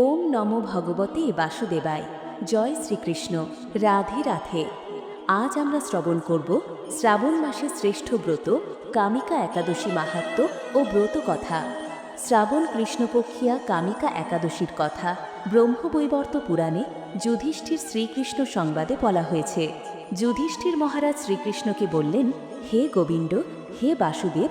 ওম নমো ভগবতে বাসুদেবায়। জয় শ্রীকৃষ্ণ। রাধে রাধে। আজ আমরা শ্রবণ করব শ্রাবণ মাসের শ্রেষ্ঠ ব্রত, কামিকা একাদশী মাহাত্ম ও ব্রত কথা। শ্রাবণ কৃষ্ণপক্ষিয়া কামিকা একাদশীর কথা। ব্রহ্মবৈবর্ত পুরাণে যুধিষ্ঠির শ্রীকৃষ্ণ সংবাদে বলা হয়েছে। যুধিষ্ঠির মহারাজ শ্রীকৃষ্ণকে বললেন, হে গোবিন্দ, হে বাসুদেব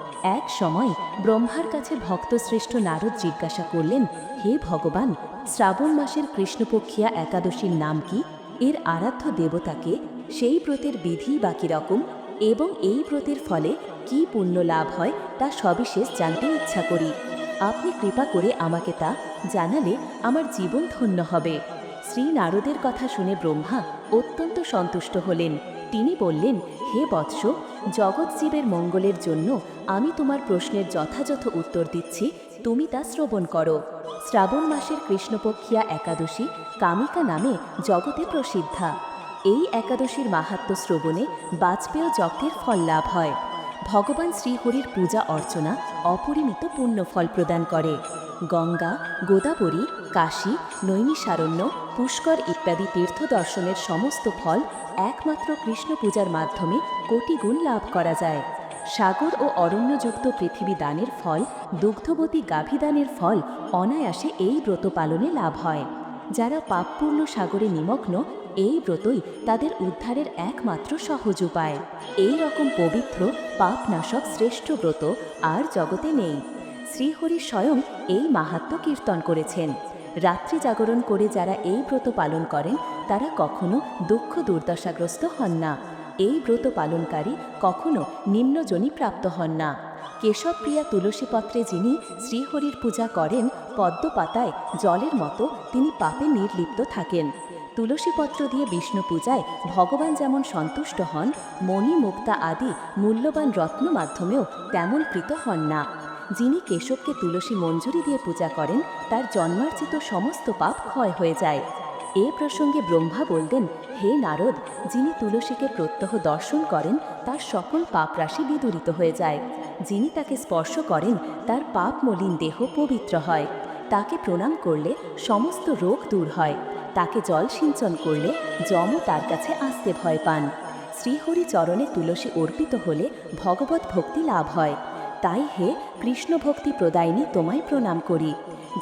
এক সময় ব্রহ্মার কাছে ভক্তশ্রেষ্ঠ নারদ জিজ্ঞাসা করলেন, হে ভগবান, শ্রাবণ মাসের কৃষ্ণপক্ষিয়া একাদশীর নাম কি? এর আরাধ্য দেবতাকে সেই ব্রতের বিধি বা রকম? এবং এই ব্রতের ফলে কি পুণ্য লাভ হয় তা সবিশেষ জানতে ইচ্ছা করি। আপনি কৃপা করে আমাকে তা জানালে আমার জীবন ধন্য হবে। শ্রী নারদের কথা শুনে ব্রহ্মা অত্যন্ত সন্তুষ্ট হলেন। তিনি বললেন, হে বৎস জগৎজীবের মঙ্গলের জন্য আমি তোমার প্রশ্নের যথাযথ উত্তর দিচ্ছি, তুমি তা শ্রবণ করো। শ্রাবণ মাসের কৃষ্ণপক্ষিয়া একাদশী কামিকা নামে জগতে প্রসিদ্ধা। এই একাদশীর মাহাত্ম শ্রবণে বাজপেয় যজ্ঞের ফল লাভ হয়। ভগবান শ্রীহরির পূজা অর্চনা অপরিমিত পূর্ণ ফল প্রদান করে। গঙ্গা, গোদাবরী, কাশী, নৈমিষারণ্য, পুষ্কর ইত্যাদি তীর্থ দর্শনের সমস্ত ফল একমাত্র কৃষ্ণ পূজার মাধ্যমে কোটি গুণ লাভ করা যায়। সাগর ও অরণ্যযুক্ত পৃথিবী দানের ফল, দুগ্ধবতী গাভী দানের ফল অনায়াসে এই ব্রত পালনে লাভ হয়। যারা পাপপূর্ণ সাগরে নিমগ্ন, এই ব্রতই তাদের উদ্ধারের একমাত্র সহজ উপায়। এই রকম পবিত্র, পাপনাশক শ্রেষ্ঠ ব্রত আর জগতে নেই। শ্রীহরি স্বয়ং এই মাহাত্ম কীর্তন করেছেন। রাত্রি জাগরণ করে যারা এই ব্রত পালন করেন, তারা কখনো দুঃখ দুর্দশাগ্রস্ত হন না। এই ব্রত পালনকারী কখনো নিম্নজনী প্রাপ্ত হন না। কেশবপ্রিয়া তুলসীপত্রে যিনি শ্রীহরির পূজা করেন পদ্ম পাতায় জলের মতো তিনি পাপে নির্লিপ্ত থাকেন। তুলসীপত্র দিয়ে বিষ্ণু পূজায় ভগবান যেমন সন্তুষ্ট হন, মণি মুক্তা আদি মূল্যবান রত্ন মাধ্যমেও তেমন কৃত হন না। যিনি কেশবকে তুলসী মঞ্জুরি দিয়ে পূজা করেন, তার জন্মার্জিত সমস্ত পাপ ক্ষয় হয়ে যায়। এ প্রসঙ্গে ব্রহ্মা বললেন হে নারদ, যিনি তুলসীকে প্রত্যহ দর্শন করেন, তার সকল পাপ রাশি বিদূরিত হয়ে যায়। যিনি তাকে স্পর্শ করেন, তার পাপ মলিন দেহ পবিত্র হয়। তাকে প্রণাম করলে সমস্ত রোগ দূর হয়। তাকে জল সিঞ্চন করলে যমও তার কাছে আসতে ভয় পান। শ্রীহরি চরণে তুলসী অর্পিত হলে ভগবত ভক্তি লাভ হয়। তাই হে কৃষ্ণ ভক্তি প্রদায়িনী, তোমায় প্রণাম করি।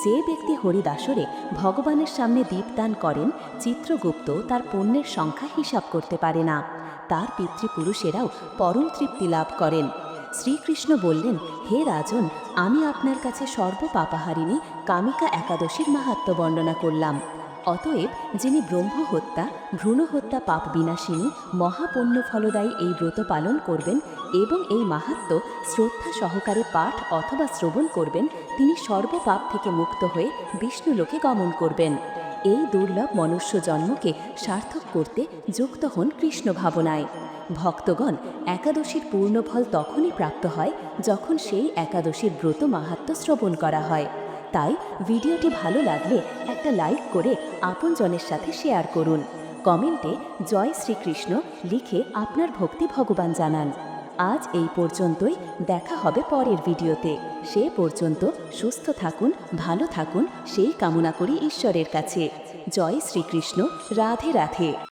যে ব্যক্তি হরিদাসরে ভগবানের সামনে দীপদান করেন, চিত্রগুপ্ত তার পণ্যের সংখ্যা হিসাব করতে পারে না। তার পিতৃপুরুষেরাও পরম তৃপ্তি লাভ করেন। শ্রীকৃষ্ণ বললেন, হে রাজন, আমি আপনার কাছে সর্বপাপাহারিণী কামিকা একাদশীর মাহাত্ম বর্ণনা করলাম। অতএব যিনি ব্রহ্ম হত্যা ভ্রূণ হত্যা পাপ বিনাশিনী, মহাপুণ্য ফলদায়ী এই ব্রত পালন করবেন এবং এই মাহাত্ম শ্রদ্ধা সহকারে পাঠ অথবা শ্রবণ করবেন, তিনি সর্বপাপ থেকে মুক্ত হয়ে বিষ্ণুলোকে গমন করবেন। এই দুর্লভ মনুষ্য জন্মকে সার্থক করতে যুক্ত হন কৃষ্ণ ভাবনায়। ভক্তগণ একাদশীর পূর্ণফল তখনই প্রাপ্ত হয় যখন সেই একাদশীর ব্রত মাহাত্ম শ্রবণ করা হয়। তাই ভিডিওটি ভালো লাগলে একটা লাইক করে আপনজনের সাথে শেয়ার করুন। কমেন্টে জয় শ্রীকৃষ্ণ লিখে আপনার ভক্তি ভগবান জানান। আজ এই পর্যন্তই, দেখা হবে পরের ভিডিওতে। সে পর্যন্ত সুস্থ থাকুন, ভালো থাকুন, সেই কামনা করি ঈশ্বরের কাছে। জয় শ্রীকৃষ্ণ, রাধে রাধে।